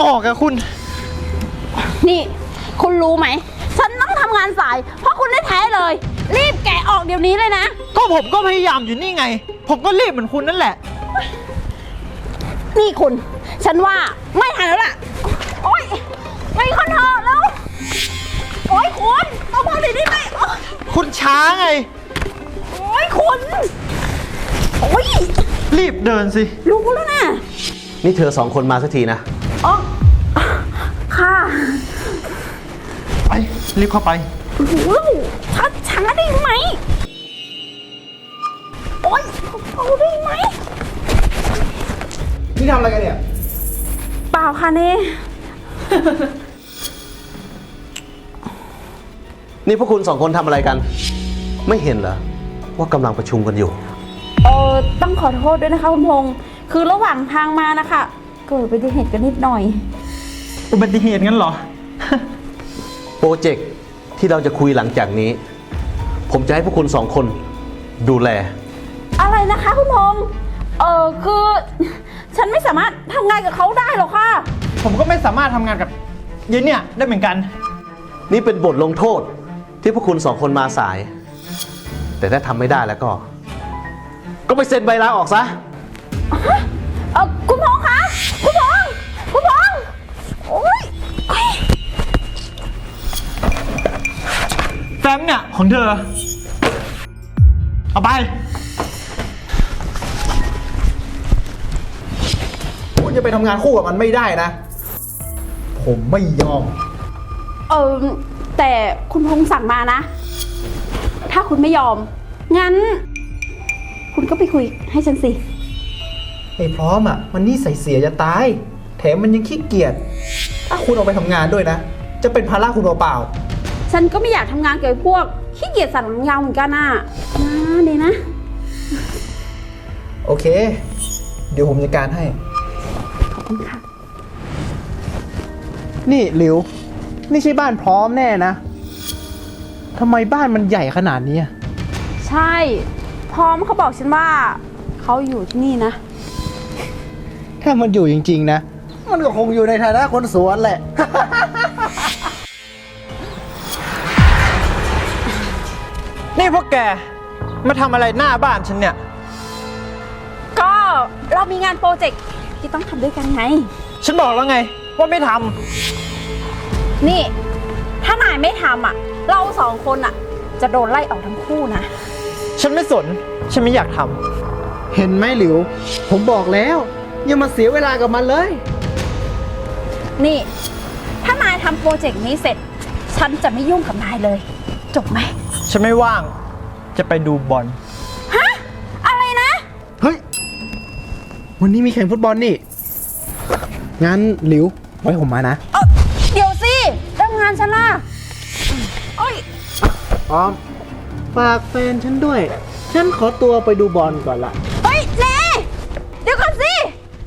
ออกอะคุณ นี่ คุณรู้ไหม ฉันต้องทำงานสาย เพราะคุณได้แท้เลย รีบแกะออกเดี๋ยวนี้เลยนะ ก็ผมก็พยายามอยู่นี่ไง ผมก็รีบเหมือนคุณนั่นแหละ นี่คุณ ฉันว่าไม่ทันแล้วล่ะ โอ๊ยไม่คอนเถอะแล้ว โอ๊ยคุณต้องพอดีได้ไหมโอ๊ยคุณช้าไง โอ๊ยคุณ โอ๊ย รีบเดินสิ รู้แล้วนะ นี่เธอสองคนมาสักทีนะ อ๋อค่ะไปรีบเข้าไปรู้แล้วช้าช้าได้ไหมโอ๊ยเอาได้ไหมนี่ทำอะไรกันเนี่ย เปล่าค่ะเน่ นี่พวกคุณสองคนทำอะไรกัน ไม่เห็นเหรอ ว่ากำลังประชุมกันอยู่ เออต้องขอโทษด้วยนะคะคุณพงษ์คือระหว่างทางมานะคะ เกิดอุบัติเหตุกันนิดหน่อย อุบัติเหตุงั้นเหรอ โปรเจกต์ที่เราจะคุยหลังจากนี้ ผมจะให้พวกคุณสองคนดูแล อะไรนะคะคุณพงษ์เออคือ ฉันไม่สามารถทำงานกับเขาได้หรอกค่ะ ผมก็ไม่สามารถทำงานกับเย็นเนี่ยได้เหมือนกัน นี่เป็นบทลงโทษที่พวกคุณสองคนมาสาย แต่ถ้าทำไม่ได้แล้วก็ ก็ไปเซ็นใบลาออกซะ เออคุณพงษ์ ฟ้มเนี่ย ของเธอ เอาไป คุณจะไปทำงานคู่กับมันไม่ได้นะ ผมไม่ยอม เออแต่คุณพงษ์สั่งมานะ ถ้าคุณไม่ยอม งั้น คุณก็ไปคุยให้ฉันสิ ไอ้พร้อมอะ มันนี่ใส่เสียจะตาย แถมมันยังขี้เกียจ ถ้าคุณออกไปทำงานด้วยนะ จะเป็นภาระคุณเปล่า ฉันก็ไม่อยากทำงานกับไอ้พวกขี้เกียจสั่นหลังยาวเหมือนกันน่ะนะเดยวนะๆโอเค เดี๋ยวผมจัดการให้ ขอบคุณค่ะ นี่หลิว นี่ใช่บ้านพร้อมแน่นะทำไมบ้านมันใหญ่ขนาดนี้อะใช่ พร้อมเขาบอกฉันว่า เขาอยู่ที่นี่นะ ถ้ามันอยู่จริง ๆ นะ มันก็คงอยู่ในฐานะคนสวนแหละ นี่พวกแก มาทำอะไรหน้าบ้านฉันเนี่ย ก็เรามีงานโปรเจกต์ที่ต้องทำด้วยกันไง ฉันบอกแล้วไง ว่าไม่ทำนี่ ถ้านายไม่ทำอะ เราสองคนอะ จะโดนไล่ออกทั้งคู่นะฉันไม่สน ฉันไม่อยากทเห็นไหมหลิว ผมบอกแล้ว อย่ามาเสียเวลากับมันเลย นี่ ถ้านายทำโปรเจกต์นี้เสร็จ ฉันจะไม่ยุ่งกับนายเลย จบไหมำ ฉันไม่ว่าง จะไปดูบอล ฮะ อะไรนะ เฮ้ย วันนี้มีแข่งฟุตบอลนี่ งั้นหลิว ไว้ผมมานะ เออเดี๋ยวสิเรื่องงานฉันล่ะโอ้ย ออม ฝากแฟนฉันด้วย ฉันขอตัวไปดูบอลก่อนละ เฮ้ยเน่เดี๋ยวก่อนสิ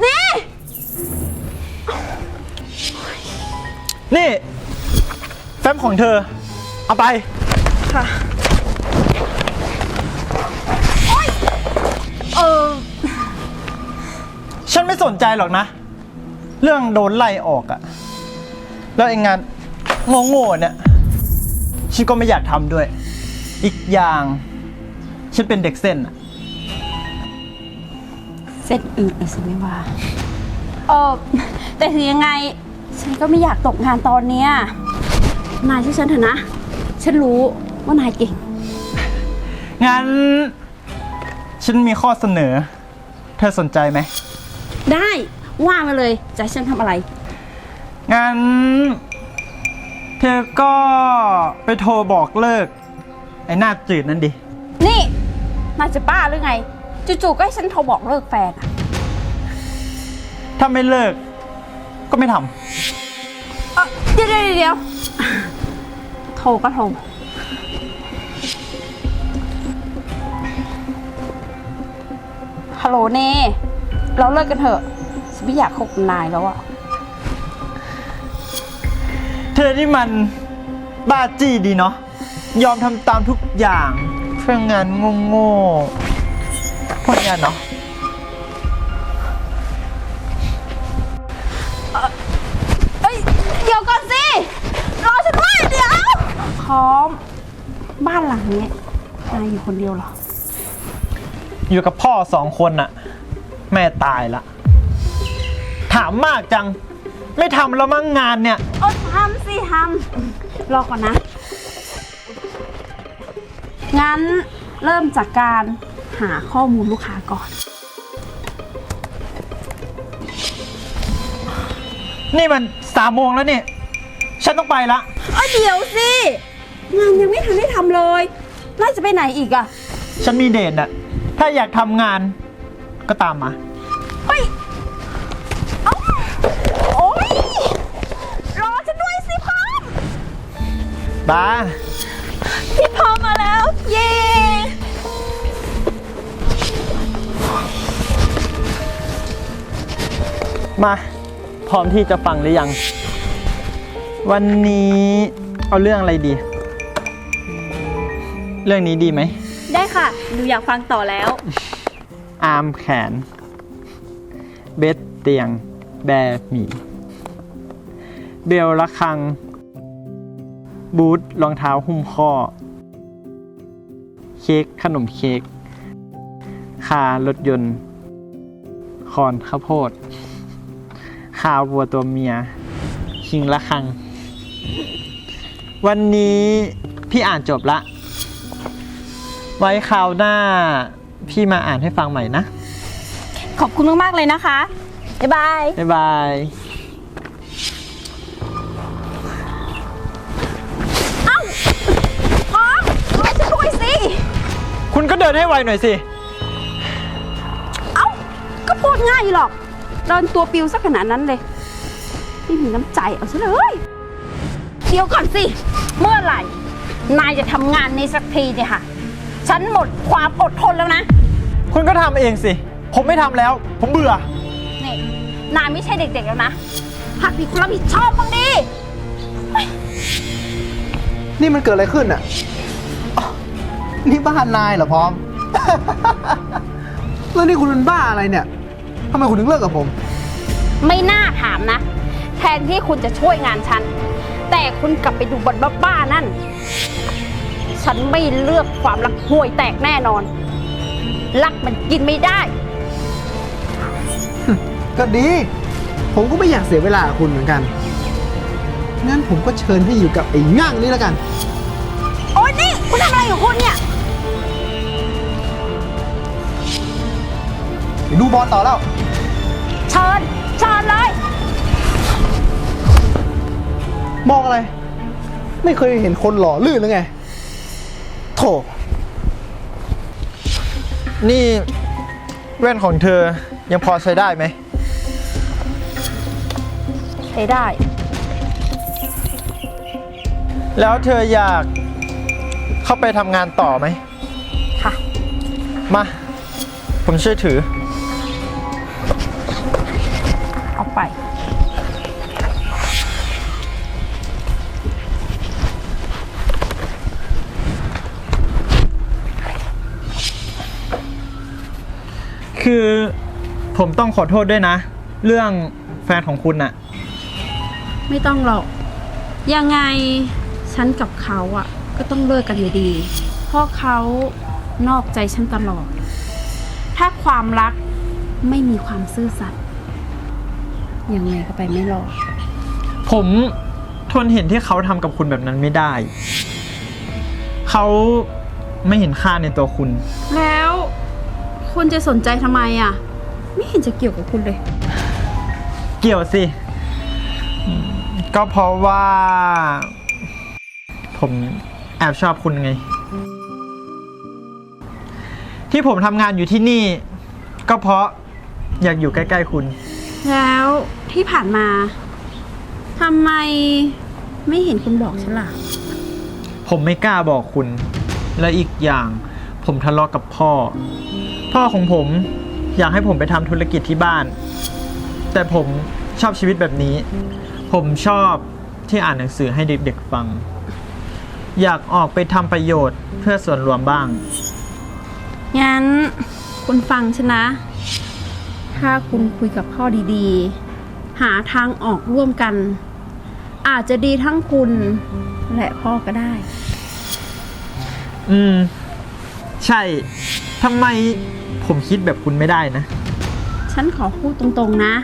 เน่นี่ แฟ้มของเธอ เอาไป ค่ะ ไม่สนใจหรอกนะ เรื่องโดนไล่ออกอะแล้วไอ้งานโง่ๆเนี่ยฉันก็ไม่อยากทำด้วย อีกอย่าง ฉันเป็นเด็กเส้นอะเส้นอื่นเลยสิไม่ว่าเออแต่ถึงยังไง ฉันก็ไม่อยากตกงานตอนเนี้ยนายช่วยฉันเถอะนะ ฉันรู้ว่านายเก่ง งั้น ฉันมีข้อเสนอ เธอสนใจไหม ได้ว่ามาเลยจะให้ฉันทำอะไร งั้น เธอก็ไปโทรบอกเลิก ไอ้หน้าจืดนั่นดิ นี่นายจะบ้าหรือไง จู่ๆก็ให้ฉันโทรบอกเลิกแฟนอะถ้าไม่เลิก ก็ไม่ทเอ่อเดี๋ยวเดี๋ยวเดี๋ยวโทรก็โทรฮัลโหลเน่ เราเลิกกันเถอะฉันไม่อยากคบนายแล้วอะเธอที่มันบ้าจี้ดีเนาะยอมทำตามทุกอย่างเพื่องานโง่ๆพวกเนี้ยเนาะเดี๋ยวก่อนสิ รอฉันด้วยเดียวพร้อม บ้านหลังนี้นายอยู่คนเดียวเหรอ อยู่กับพ่อสองคนน่ะ แม่ตายละ ถามมากจัง ไม่ทำแล้วมั้งงานเนี่ย เออทำสิทำรอก่อนนะ งั้นเริ่มจากการหาข้อมูลลูกค้าก่อน นี่มันสามโมงแล้วเนี่ยฉันต้องไปละ เอ้ยเดี๋ยวสิ งานยังไม่ทันได้ทำเลยน่าจะไปไหนอีกอะฉันมีเดทน่ะถ้าอยากทำงาน ก็ตามมา เฮ้ยเอ้าโอ๊ย รอฉันด้วยสิพร้อมบ้าพี่พร้อมมาแล้ว เย้มา พร้อมที่จะฟังหรือยัง วันนี้เอาเรื่องอะไรดี เรื่องนี้ดีไหม ได้ค่ะ หนูอยากฟังต่อแล้ว อาร์มแขน เบสเตียง แบร์หมีเบลละคัง บูทรองเท้าหุ้มข้อ เค้กขนมเค้กคารถยนต์ คอนข้าวโพดคาวัวตัวเมีย คิงละคัง วันนี้พี่อ่านจบละ ไว้คราวหน้า พี่มาอ่านให้ฟังใหม่นะ ขอบคุณมากๆเลยนะคะ บ๊ายบาย บ๊ายบายพร้อมรอฉันด้วยสิ คุณก็เดินให้ไวหน่อยสิ เอ้า ก็พูดง่ายอยู่หรอก เดินตัวปิวสักขนาดนั้นเลย ไม่มีน้ำใจเอาซะเลย เดี๋ยวก่อนสิ เมื่อไหร่ นายจะทำงานในสักทีเนี่ยค่ะ ฉันหมดความอดทนแล้วนะ คุณก็ทำเองสิ ผมไม่ทำแล้ว ผมเบื่อ นี่นายไม่ใช่เด็กๆแล้วนะหักผิดความรับผิดชอบบ้างดิ นี่มันเกิดอะไรขึ้นอะอ๋อนี่บ้านนายเหรอพร้อม แล้วนี่คุณเป็นบ้าอะไรเนี่ยทำไมคุณถึงเลิกกับผม ไม่น่าถามนะ แทนที่คุณจะช่วยงานฉัน แต่คุณกลับไปดูบทบ้าๆนั่น ฉันไม่เลือกความรักห่วยแตกแน่นอน รักมันกินไม่ได้ ก็ดี ผมก็ไม่อยากเสียเวลากับคุณเหมือนกัน งั้นผมก็เชิญให้อยู่กับไอ้ง่างนี่แล้วกัน โอ๊ยนี่คุณทำอะไรของคุณเนี่ยไปดูบอลต่อแล้ว เชิญ เชิญเลย มองอะไร ไม่เคยเห็นคนหล่อลื่นหรือไง โถนี่แว่นของเธอยังพอใช้ได้ไหม ใช้ได้ แล้วเธออยากเข้าไปทำงานต่อไหม ค่ะ มา ผมช่วยถือ เอาไป คือผมต้องขอโทษด้วยนะ เรื่องแฟนของคุณน่ะ ไม่ต้องหรอก ยังไงฉันกับเขาอะก็ต้องเลิกกันอยู่ดี เพราะเขานอกใจฉันตลอด ถ้าความรักไม่มีความซื่อสัตย์ยังไงก็ไปไม่รอด ผมทนเห็นที่เขาทำกับคุณแบบนั้นไม่ได้ เขาไม่เห็นค่าในตัวคุณ แล้ว คุณจะสนใจทำไมอะ ไม่เห็นจะเกี่ยวกับคุณเลย เกี่ยวสิอืมก็เพราะว่า ผมแอบชอบคุณไง ที่ผมทำงานอยู่ที่นี่ ก็เพราะอยากอยู่ใกล้ๆคุณ แล้วที่ผ่านมาทำไมไม่เห็นคุณบอกฉันล่ะ ผมไม่กล้าบอกคุณ และอีกอย่างผมทะเลาะกับพ่อ พ่อของผมอยากให้ผมไปทำธุรกิจที่บ้าน แต่ผมชอบชีวิตแบบนี้ ผมชอบที่อ่านหนังสือให้เด็กๆฟัง อยากออกไปทำประโยชน์เพื่อส่วนรวมบ้าง งั้นคุณฟังฉันนะ ถ้าคุณคุยกับพ่อดีๆ หาทางออกร่วมกัน อาจจะดีทั้งคุณและพ่อก็ได้ผอืม ใช่ ทำไมผมคิดแบบคุณไม่ได้นะ ฉันขอพูดตรงๆนะ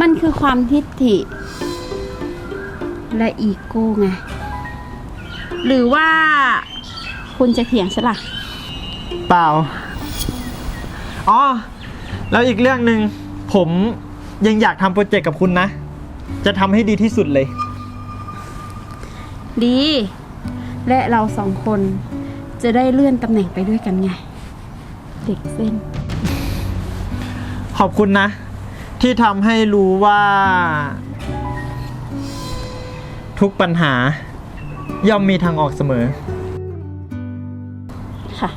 มันคือความทิฏฐิ และอีโก้ไง หรือว่าคุณจะเถียงฉันล่ะ เปล่า อ๋อ แล้วอีกเรื่องหนึ่งผมยังอยากทำโปรเจกต์กับคุณนะ จะทำให้ดีที่สุดเลย ดี และเราสองคนจะได้เลื่อนตำแหน่งไปด้วยกันไง เด็กเส้น ขอบคุณนะ ที่ทำให้รู้ว่า ทุกปัญหา ย่อมมีทางออกเสมอ ค่ะ